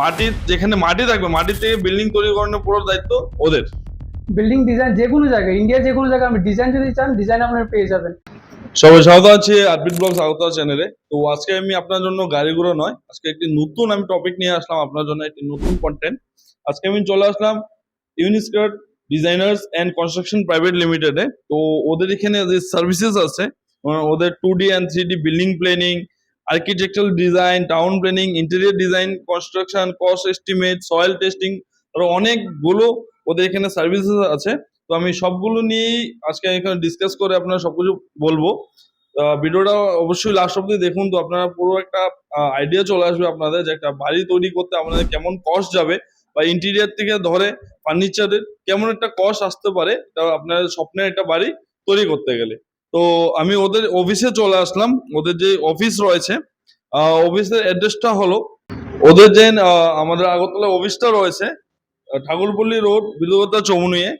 মাটির যেখানে মাটি থাকবে মাটি থেকে বিল্ডিং তৈরি করানোর পুরো দায়িত্ব ওদের। বিল্ডিং ডিজাইন যে কোনো জায়গায় ইন্ডিয়া যে কোনো জায়গায় আপনি ডিজাইন যদি চান ডিজাইন আপনারা পেয়ে যাবেন। সবাই স্বাগত আছে আরবিট ব্লগ স্বাগত চ্যানেলে তো আজকে আমি আপনার জন্য গাড়িগুলো নয় আজকে একটি নতুন আমি টপিক নিয়ে আসলাম আপনার জন্য একটি নতুন কন্টেন্ট আজকে আমি চলে আসলাম ইউনিস্কার্ট ডিজাইনার্স অ্যান্ড কনস্ট্রাকশন প্রাইভেট লিমিটেডে তো ওদের এখানে যে সার্ভিসেস আছে ওদের two D and three D building planning architectural design town planning interior design construction cost estimate soil testing আরও অনেকগুলো ওদের এখানে সার্ভিসেস আছে। তো আমি সবগুলো নিয়েই আজকে এখানে ডিসকাস করে আপনারা সবকিছু বলব। ভিডিওটা অবশ্যই লাস্ট অব্দি দেখুন। তো আপনারা পুরো একটা আইডিয়া চলে আসবে আপনাদের যে একটা বাড়ি তৈরি করতে আপনাদের কেমন কস্ট যাবে বা ইন্টেরিয়ার থেকে ধরে ফার্নিচারের কেমন একটা কস্ট আসতে পারে আপনার স্বপ্নের একটা বাড়ি তৈরি করতে গেলে। তো আমি ওদের অফিসে চলে আসলাম। ওদের যে অফিস রয়েছে অফিসের অ্যাড্রেসটা হলো ওদের যে আমাদের আগরতলা অফিসটা রয়েছে ঠাকুরপল্লী রোড বিদ্যুতা চৌমুনিয়ে।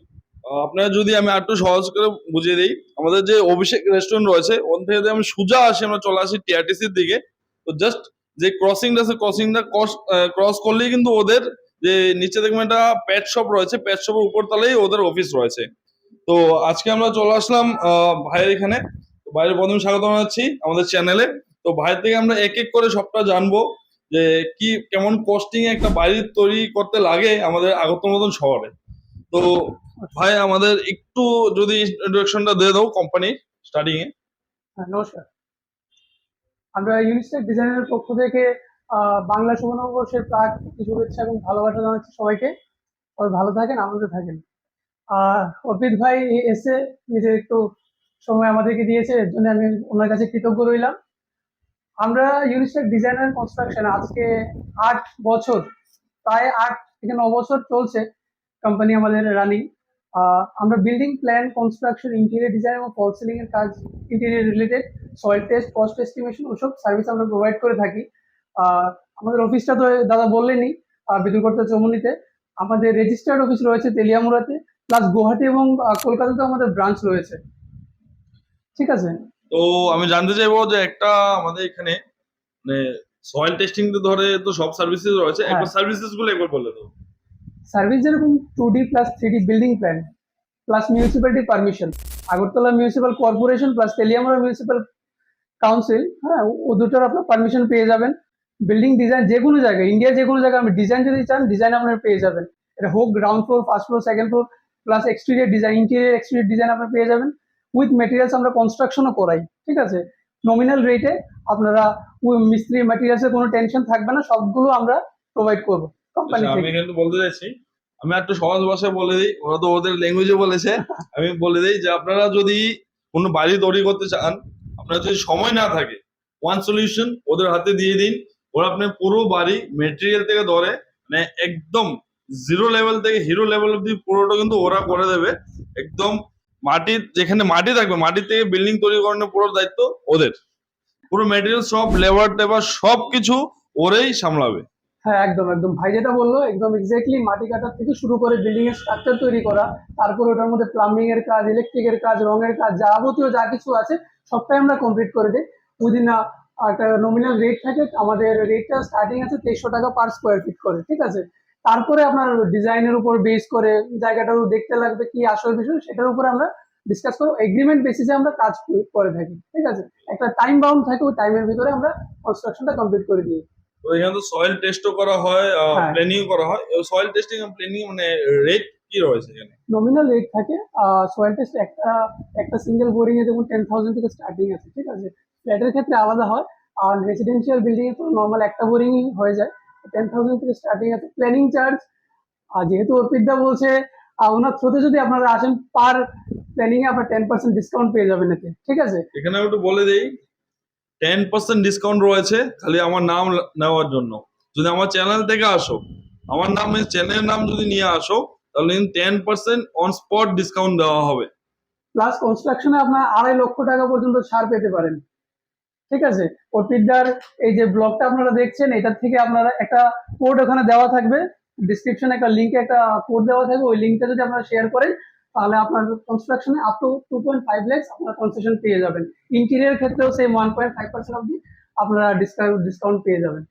আপনারা যদি আমি আরেকটু সহজ করে বুঝিয়ে দিই, আমাদের যে অভিষেক রেস্টুরেন্ট রয়েছে, ওখান থেকে যদি আমি সোজা আসি, আমরা চলে আসি টিআরটিসির দিকে। তো জাস্ট যে ক্রসিংটা আছে ক্রসিংটা ক্রস করলেই কিন্তু ওদের যে নিচে দেখবেন একটা প্যাট শপ রয়েছে প্যাট শপের উপর তলেই ওদের অফিস রয়েছে। তো আজকে আমরা চলে আসলাম ভাইয়ের এখানে। ভাইয়ের প্রথমে স্বাগত জানাচ্ছি আমাদের চ্যানেলে তো ভাইয়ের থেকে আমরা এক এক করে সবটা জানব যে কি কেমন কস্টিং একটা বাড়ি তৈরি করতে লাগে আমাদের আগরতলা মতন শহরে। তো ভাই আমাদের একটু যদি ইন্ট্রোডাকশনটা দিয়ে দাও কোম্পানি স্টার্টিং এ। হ্যাঁ, নমস্কার। আমরা ইউনিস্টেক ডিজাইনের পক্ষ থেকে বাংলা সুবর্ণবর্ষের প্রাক শুভেচ্ছা এবং ভালোবাসা জানাচ্ছি সবাইকে। সবাই ভালো থাকেন আনন্দে থাকেন। অর্পিত ভাই এসে নিজের একটু সময় আমাদেরকে দিয়েছে, এর জন্য আমি ওনার কাছে কৃতজ্ঞ রইলাম। আমরা ইউনিস্টেক ডিজাইনার কনস্ট্রাকশন আজকে আট বছর, প্রায় আট থেকে ন বছর চলছে কোম্পানি আমাদের রানিং আমরা building plan construction interior design এবং ফল এর কাজ interior related soil test cost estimation ওসব সার্ভিস আমরা প্রোভাইড করে থাকি। আমাদের অফিসটা তো দাদা বললেনই বিদ্যুৎকর্তা চৌমুনিতে আমাদের রেজিস্টার্ড অফিস রয়েছে তেলিয়ামুড়াতে। প্লাস গুয়াহাটি এবং আহ, কলকাতাতেও আমাদের ব্রাঞ্চ রয়েছে। ঠিক আছে? তো আমি জানতে চাইব যে একটা আমাদের এখানে মানে সয়েল টেস্টিং তো ধরে তো সব সার্ভিসেস রয়েছে। হ্যাঁ। একবার সার্ভিসেসগুলো একবার বলে দাও। সার্ভিস যেরকম two D plus three D building plan plus municipality permission Agartala municipal corporation plus Teliamura municipal council হ্যাঁ ও দুটোর আপনার পারমিশন পেয়ে যাবেন। বিল্ডিং ডিজাইন যে কোনো জায়গায় ইন্ডিয়া যে কোনো জায়গায় আপনি ডিজাইন যদি চান ডিজাইন আপনারা পেয়ে যাবেন। এটা হোক ground floor first floor second floor plus exterior design interior exterior design আপনারা পেয়ে যাবেন। উইথ মেটেরিয়ালস আমরা কনস্ট্রাকশনও করাই ঠিক আছে? নমিনাল রেটে আপনারা মিস্ত্রি ম্যাটেরিয়ালসের কোনো টেনশন থাকবে না সবগুলো আমরা প্রোভাইড করব কোম্পানি আমি কিন্তু বলতে চাইছি আমি একটু সহজ ভাষায় বলে দিই ওরা তো ওদের ল্যাঙ্গুয়েজে বলেছে। আমি বলে দিই যে আপনারা যদি কোনো বাড়ি তৈরি করতে চান আপনার যদি সময় না থাকে ওয়ান সলিউশন ওদের হাতে দিয়ে দিন। ওরা আপনার পুরো বাড়ি মেটেরিয়াল থেকে ধরে মানে একদম জিরো লেভেল থেকে হিরো লেভেল অব্দি পুরোটা কিন্তু ওরা করে দেবে। একদম মাটির যেখানে মাটি থাকবে, মাটি থেকে বিল্ডিং তৈরি করানোর পুরো দায়িত্ব ওদের। পুরো মেটেরিয়াল সব লেবার টেবার সব কিছু ওরাই সামলাবে। হ্যাঁ একদম একদম। ভাই যেটা বলল, একদম এক্স্যাক্টলি মাটি কাটার থেকে শুরু করে বিল্ডিং এর স্ট্রাকচার তৈরি করা, তারপর ওটার মধ্যে প্লাম্বিং এর কাজ ইলেকট্রিকের কাজ, রঙের কাজ, যাবতীয় যা কিছু আছে, সবটাই আমরা কমপ্লিট করে দিই। উইদিন একটা নমিনাল রেট থাকে, আমাদের রেটটা স্টার্টিং আছে তেইশশো টাকা পার স্কোয়ার ফিট করে, ঠিক আছে? তারপরে আপনার ডিজাইনের উপর বেস করে জায়গাটাও দেখতে লাগবে কি আসল বিষয় সেটার উপরে আমরা ডিসকাস করব। এগ্রিমেন্ট বেসিসে আমরা কাজ করে থাকি ঠিক আছে? একটা টাইম বাউন্ড থাকে ওই টাইমের ভিতরে আমরা কনস্ট্রাকশনটা কমপ্লিট করে দিই। তো এখানে তো সয়েল টেস্টও করা হয় হ্যাঁ। প্ল্যানিং করা হয়। সয়েল টেস্টিং আর প্ল্যানিং মানে রেট কি রয়েছে এখানে? নমিনাল রেট থাকে সয়েল টেস্ট একটা একটা সিঙ্গেল বোরিং এ যেমন টেন থাউজেন্ড থেকে স্টার্টিং আছে ঠিক আছে? ফ্ল্যাটের ক্ষেত্রে আলাদা হয় আর রেসিডেন্সিয়াল বিল্ডিং এ তো নর্মাল একটা বোরিংই হয়ে যায়। টেন থাউজেন্ড থেকে স্টার্টিং আছে প্ল্যানিং চার্জ আর যেহেতু অর্পিতদা বলছে ওনার থ্রুতে যদি আপনারা আসেন পার প্ল্যানিং এ আপনার টেন পার্সেন্ট ডিসকাউন্ট পেয়ে যাবেন এতে ঠিক আছে? এখানে একটু বলে দেই টেন পার্সেন্ট ডিসকাউন্ট রয়েছে খালি আমার নাম নেওয়ার জন্য। যদি আমার চ্যানেল থেকে আসো আমার নাম চ্যানেলের নাম যদি নিয়ে আসো তাহলে ten percent on spot discount দেওয়া হবে। প্লাস কনস্ট্রাকশনে আপনার আড়াই লক্ষ টাকা পর্যন্ত ছাড় পেতে পারেন। ঠিক আছে? অর্পিতদার এই যে ব্লগটা আপনারা দেখছেন এটার থেকে আপনারা একটা কোড ওখানে দেওয়া থাকবে। ডিসক্রিপশনে একটা লিঙ্কে একটা কোড দেওয়া থাকবে। ওই লিঙ্কটা যদি আপনারা শেয়ার করেন তাহলে আপনার কনস্ট্রাকশনে up to two point five lakhs আপনারা কনসেশন পেয়ে যাবেন। ইন্টেরিয়ার ক্ষেত্রেও সেই ওয়ান পয়েন্ট ফাইভ পার্সেন্ট অব্দি আপনারা ডিসকাউন্ট ডিসকাউন্ট পেয়ে যাবেন।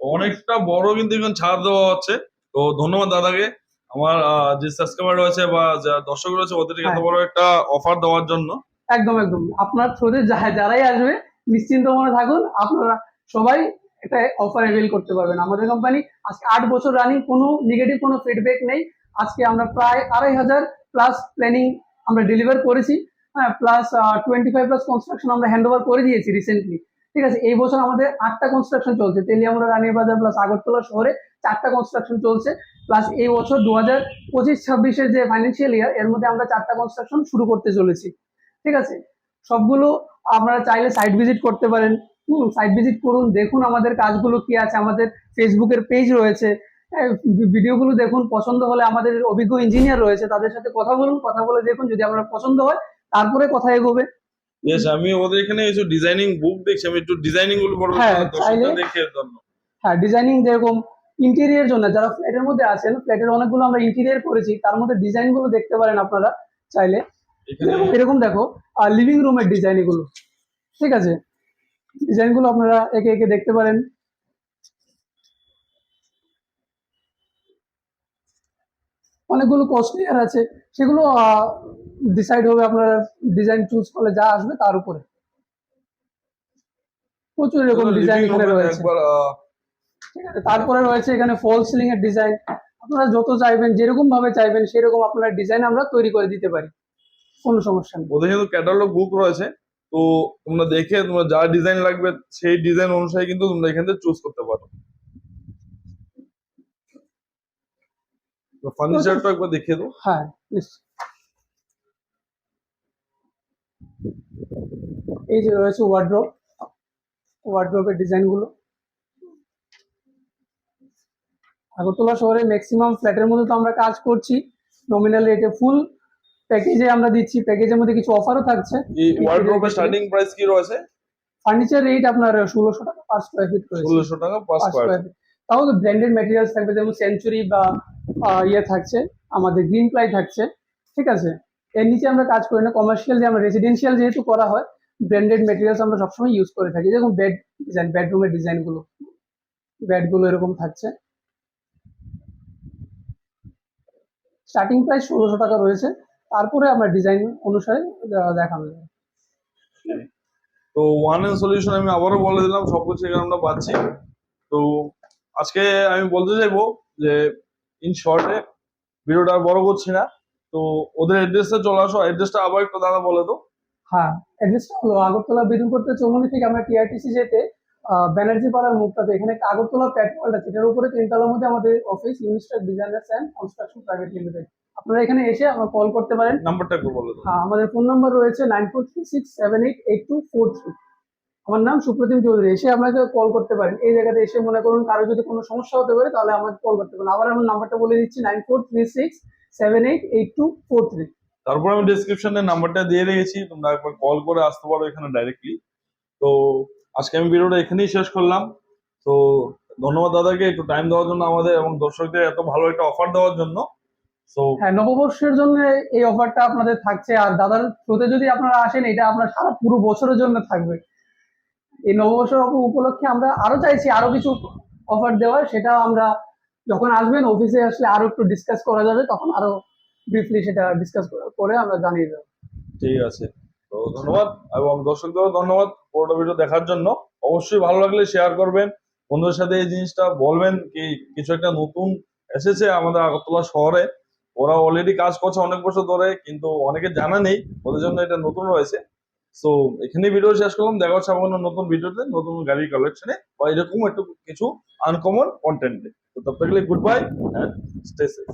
অনেকটা বড় কিন্তু এখন ছাড় দেওয়া হচ্ছে। তো ধন্যবাদ দাদাকে। আমার যে সাবস্ক্রাইবার রয়েছে বা যা দর্শক রয়েছে ওদেরকে এত হ্যাঁ। বড় একটা অফার দেওয়ার জন্য। একদম একদম। আপনার থ্রুতে যারাই আসবে নিশ্চিন্ত মনে থাকুন, আপনারা সবাই এটা অফার অ্যাভেল করতে পারবেন। আমাদের কোম্পানি আজকে আট বছর রানিং কোনো নেগেটিভ কোনো ফিডব্যাক নেই। আজকে আমরা প্রায় আড়াই হাজার প্লাস প্ল্যানিং আমরা ডেলিভার করেছি। হ্যাঁ plus twenty five plus construction আমরা হ্যান্ড ওভার করে দিয়েছি রিসেন্টলি ঠিক আছে, এই বছর আমাদের আটটা কনস্ট্রাকশন চলছে। তেলিয়ামুড়া, রানীর বাজার প্লাস আগরতলা শহরে চারটা কনস্ট্রাকশন চলছে। প্লাস এই বছর দু হাজার পঁচিশ, ছাব্বিশের যে ফাইন্যান্সিয়াল ইয়ার এর মধ্যে আমরা চারটা কনস্ট্রাকশন শুরু করতে চলেছি। ঠিক আছে, সবগুলো আপনারা চাইলে সাইট ভিজিট করতে পারেন। হুম সাইট ভিজিট করুন দেখুন আমাদের কাজগুলো কি আছে আমাদের ফেসবুকের পেজ রয়েছে। হ্যাঁ, ভিডিওগুলো দেখুন পছন্দ হলে আমাদের অভিজ্ঞ ইঞ্জিনিয়ার রয়েছে তাদের সাথে কথা বলুন কথা বলে দেখুন যদি আপনার পছন্দ হয় তারপরে কথা এগোবে। ইয়েস আমি ওদের এখানে কিছু ডিজাইনিং বুক দেখছি আমি একটু ডিজাইনিংগুলো পড়ব হ্যাঁ, চাইলে- জন্য। হ্যাঁ ডিজাইনিং যেরকম ইন্টেরিয়ার জন্য যারা ফ্ল্যাটের মধ্যে আছেন ফ্ল্যাটের অনেকগুলো আমরা ইন্টেরিয়ার করেছি তার মধ্যে ডিজাইনগুলো দেখতে পারেন আপনারা চাইলে। এরকম- দেখো আর লিভিং রুমের ডিজাইন এগুলো ঠিক আছে? ডিজাইনগুলো আপনারা একে একে দেখতে পারেন। অনেকগুলো কস্টলিয়ার আছে সেগুলো ডিসাইড হবে আপনারা ডিজাইন চুজ করলে যা আসবে তার উপরে। প্রচুর এরকম ডিজাইন এখানে রয়েছে। ঠিক আছে তারপরে রয়েছে এখানে ফল সিলিং এর ডিজাইন আপনারা যত চাইবেন যেরকম ভাবে চাইবেন সেরকম আপনার ডিজাইন আমরা তৈরি করে দিতে পারি। কোনো সমস্যা নেই। ওদের কিন্তু ক্যাটালগ বুক রয়েছে তো তোমরা দেখে তোমরা যা ডিজাইন লাগবে সেই ডিজাইন অনুসারে কিন্তু তোমরা এখান থেকে চুজ করতে পারো। ফার্নিচারটা একবার দেখিয়ে দাও। হ্যাঁ। এই যে রয়েছে ওয়ার্ড্রপ ওয়ার্ড্রপের ডিজাইনগুলো আগরতলা শহরে ম্যাক্সিমাম ফ্ল্যাটের মধ্যে তো আমরা কাজ করছি নমিনাল রেটে ফুল প্যাকেজে আমরা দিচ্ছি প্যাকেজের মধ্যে কিছু অফারও থাকছে। ওয়ার্ড্রোবের স্টার্টিং প্রাইস কি রয়েছে? ফার্নিচার রেট আপনার ষোলোশো টাকা পার স্কোয়ার ফিট রয়েছে। ষোলোশো টাকা পাঁচ পাঁচ স্কোয়ার square তাও তো ব্র্যান্ডেড ম্যাটেরিয়ালস থাকবে যেমন সেঞ্চুরি বা ইয়ে থাকছে আমাদের গ্রিন প্লাই থাকছে ঠিক আছে? এর নিচে আমরা কাজ করি না কমার্শিয়াল যে আমরা রেসিডেন্সিয়াল যেহেতু করা হয় ব্র্যান্ডেড ম্যাটেরিয়ালস আমরা সবসময় ইউজ করে থাকি। যেরকম বেড ডিজাইন বেডরুমের ডিজাইনগুলো বেডগুলো এরকম থাকছে। স্টার্টিং প্রাইস ষোলোশো টাকা রয়েছে। তারপরে আমরা ডিজাইন অনুসারে দেখানো যাবে। তো ওয়ান এন্ড সলিউশন আমি আবারও বলে দিলাম সবকিছু এখানে আমরা পাচ্ছি। তো আজকে আমি বলতে চাইব যে ইন শর্টে ভিডিওটা আর বড় করছি না। তো ওদের অ্যাড্রেসে চলে আসো অ্যাড্রেসটা আবার একটু দাদা বলে দাও। হ্যাঁ অ্যাড্রেসটা হলো আগরতলা চৌমনি থেকে আমরা টিআরটিসি যেতে ব্যানার্জি পাড়ার মুখটাতে এখানে একটা আগরতলা প্ল্যাটফর্ম আছে এটার উপরে তিনতলার মধ্যে আমাদের office Unistar designers and construction private limited আপনারা এখানে এসে আমার কল করতে পারেন। নাম্বারটা একটু বলে দাও। হ্যাঁ, আমাদের ফোন নাম্বার রয়েছে nine four three six seven eight eight two four three আমার নাম সুপ্রতিম চৌধুরী এসে আপনাকে কল করতে পারেন। এই জায়গাতে এসে মনে করুন কারও যদি কোনো সমস্যা হতে পারে তাহলে আমাকে কল করতে পারেন। আবার আমার নাম্বারটা বলে দিচ্ছি nine four three six seven eight eight two four three তারপর আমি ডিসক্রিপশনে নাম্বারটা দিয়ে রেখেছি তোমরা একবার কল করে আসতে পারো এখানে ডাইরেক্টলি তো আজকে আমি ভিডিওটা এখানেই শেষ করলাম। তো ধন্যবাদ দাদাকে একটু টাইম দেওয়ার জন্য আমাদের এবং দর্শকদের এত ভালো একটা অফার দেওয়ার জন্য। হ্যাঁ নববর্ষের জন্য এই অফারটা আপনাদের থাকছে। আর দাদার থ্রুতে যদি আপনারা আসেন এটা আপনার সারা পুরো বছরের জন্য থাকবে। এই নববর্ষের উপলক্ষে আমরা আরও চাইছি আরও কিছু অফার দেওয়ার। সেটা আমরা যখন আসবেন অফিসে আসলে আরও একটু ডিসকাস করা যাবে। তখন আরও ব্রিফলি সেটা ডিসকাস করে আমরা জানিয়ে দেবো। ঠিক আছে। তো ধন্যবাদ এবং দর্শকদেরও ধন্যবাদ পুরোটা ভিডিও দেখার জন্য। অবশ্যই ভালো লাগলে শেয়ার করবেন। বন্ধুদের সাথে এই জিনিসটা বলবেন কি, কিছু একটা নতুন এসেছে আমাদের আগরতলা শহরে। ওরা অলরেডি কাজ করছে অনেক বছর ধরে, কিন্তু অনেকে জানা নেই, ওদের জন্য এটা নতুন রয়েছে। সো এখানে ভিডিও শেষ করলাম। দেখা হচ্ছে আমার নতুন ভিডিওতে, নতুন গাড়ি কালেকশনে বা এরকম একটু কিছু আনকমন কন্টেন্টে তো তব good bye and stay safe